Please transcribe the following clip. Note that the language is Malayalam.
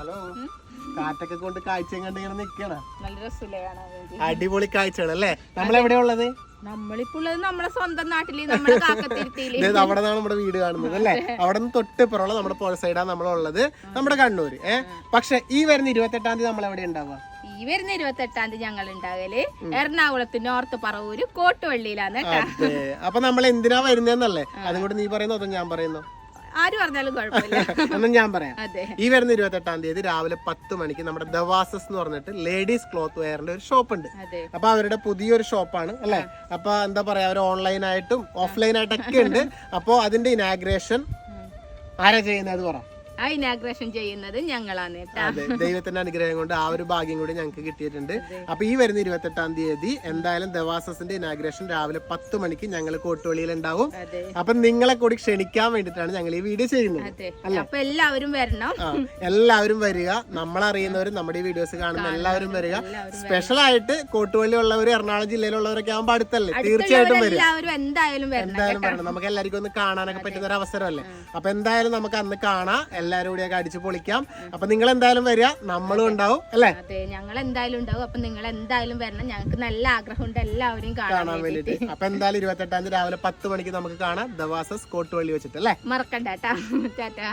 ഹലോ. കാറ്റൊക്കെ കൊണ്ട് കാഴ്ച കണ്ട് ഇങ്ങനെ നിക്കണ. നല്ല രസമില്ലേ കാണാൻ വേണ്ടി. അടിപൊളി കാഴ്ചകൾ അല്ലേ? നമ്മളെവിടെയാ ഉള്ളത് നമ്മളിപ്പോ ഉള്ളത് നമ്മളെ സ്വന്തം നാട്ടിൽ നമ്മുടെ കാക്കത്തിരുത്തിയിൽ. അവിടെ നിന്നാണ് നമ്മുടെ വീട് കാണുന്നത് അല്ലേ? അവിടെ നിന്ന് തൊട്ട് പുറമുള്ള നമ്മുടെ പുഴ സൈഡാണ് നമ്മളുള്ളത്. നമ്മുടെ കണ്ണൂര്. ഏഹ് പക്ഷെ ഈ വരുന്ന ഇരുപത്തെട്ടാം തീയതി നമ്മൾ എവിടെ ഉണ്ടാവുക? ഈ വരുന്ന ഇരുപത്തെട്ടാം തീയതി ഞങ്ങൾ ഉണ്ടാകൽ എറണാകുളത്ത് നോർത്ത് പറവൂര് കോട്ടുവള്ളിയിലാണ് അപ്പൊ നമ്മൾ എന്തിനാ വരുന്നതെന്നല്ലേ? അതും കൂടി നീ പറയുന്നോ അതോ ഞാൻ പറയുന്നോ? ആര് പറഞ്ഞാലും കുഴപ്പമില്ല. എന്നും ഞാൻ പറയാം. ഈ വരുന്ന ഇരുപത്തെട്ടാം തീയതി രാവിലെ പത്ത് മണിക്ക് നമ്മുടെ ദവാസസ് എന്ന് പറഞ്ഞിട്ട് ലേഡീസ് ക്ലോത്ത് വെയറിന്റെ ഒരു ഷോപ്പ് ഉണ്ട് അപ്പൊ അവരുടെ പുതിയൊരു ഷോപ്പാണ് അല്ലെ? അപ്പൊ എന്താ പറയാ അവർ ഓൺലൈൻ ആയിട്ടും ഓഫ്ലൈൻ ആയിട്ടൊക്കെ ഉണ്ട്. അപ്പോ അതിന്റെ ഇനാഗ്രേഷൻ ആരാ ചെയ്യുന്നത് പറ. ആ ഇനാഗ്രേഷൻ ചെയ്യുന്നത് ഞങ്ങളാണ് കേട്ടോ. ദൈവത്തിന്റെ അനുഗ്രഹം കൊണ്ട് ആ ഒരു ഭാഗ്യം കൂടി ഞങ്ങൾക്ക് കിട്ടിയിട്ടുണ്ട്. അപ്പൊ ഈ വരുന്ന ഇരുപത്തെട്ടാം തീയതി എന്തായാലും ദേവാസസിന്റെ ഇനാഗ്രേഷൻ രാവിലെ പത്ത് മണിക്ക് ഞങ്ങൾ കോട്ടുവള്ളിയിൽ ഉണ്ടാവും അപ്പൊ നിങ്ങളെ കൂടി ക്ഷണിക്കാൻ വേണ്ടിട്ടാണ് ഞങ്ങൾ ഈ വീഡിയോ ചെയ്യുന്നത്. അപ്പൊ എല്ലാവരും വരണം. എല്ലാവരും വരിക. നമ്മളറിയുന്നവരും നമ്മുടെ ഈ വീഡിയോസ് കാണുന്ന എല്ലാവരും വരിക. സ്പെഷ്യൽ ആയിട്ട് കോട്ടുവള്ളി ഉള്ളവർ എറണാകുളം ജില്ലയിലുള്ളവരൊക്കെ ആകുമ്പോൾ അടുത്തല്ലേ? തീർച്ചയായിട്ടും വരും എന്തായാലും വരണം നമുക്ക് എല്ലാവർക്കും ഒന്ന് കാണാനൊക്കെ പറ്റുന്ന ഒരു അവസരമല്ലേ? അപ്പൊ എന്തായാലും നമുക്ക് അന്ന് കാണാം. എല്ലാവരും കൂടിയൊക്കെ അടിച്ചു പൊളിക്കാം. അപ്പൊ നിങ്ങൾ എന്തായാലും വരിക നമ്മളും ഉണ്ടാവും അല്ലേ? അതെ ഞങ്ങൾ എന്തായാലും ഉണ്ടാവും. അപ്പൊ നിങ്ങൾ എന്തായാലും വരണം. ഞങ്ങൾക്ക് നല്ല ആഗ്രഹമുണ്ട് എല്ലാവരെയും കാണാൻ വേണ്ടിട്ട് അപ്പൊ എന്തായാലും ഇരുപത്തെട്ടാം തീയതി രാവിലെ പത്ത് മണിക്ക് നമുക്ക് കാണാം ദവാസസ് കോട്ടുവള്ളി വെച്ചിട്ട് അല്ലേ? മറക്കണ്ട ടാറ്റാ.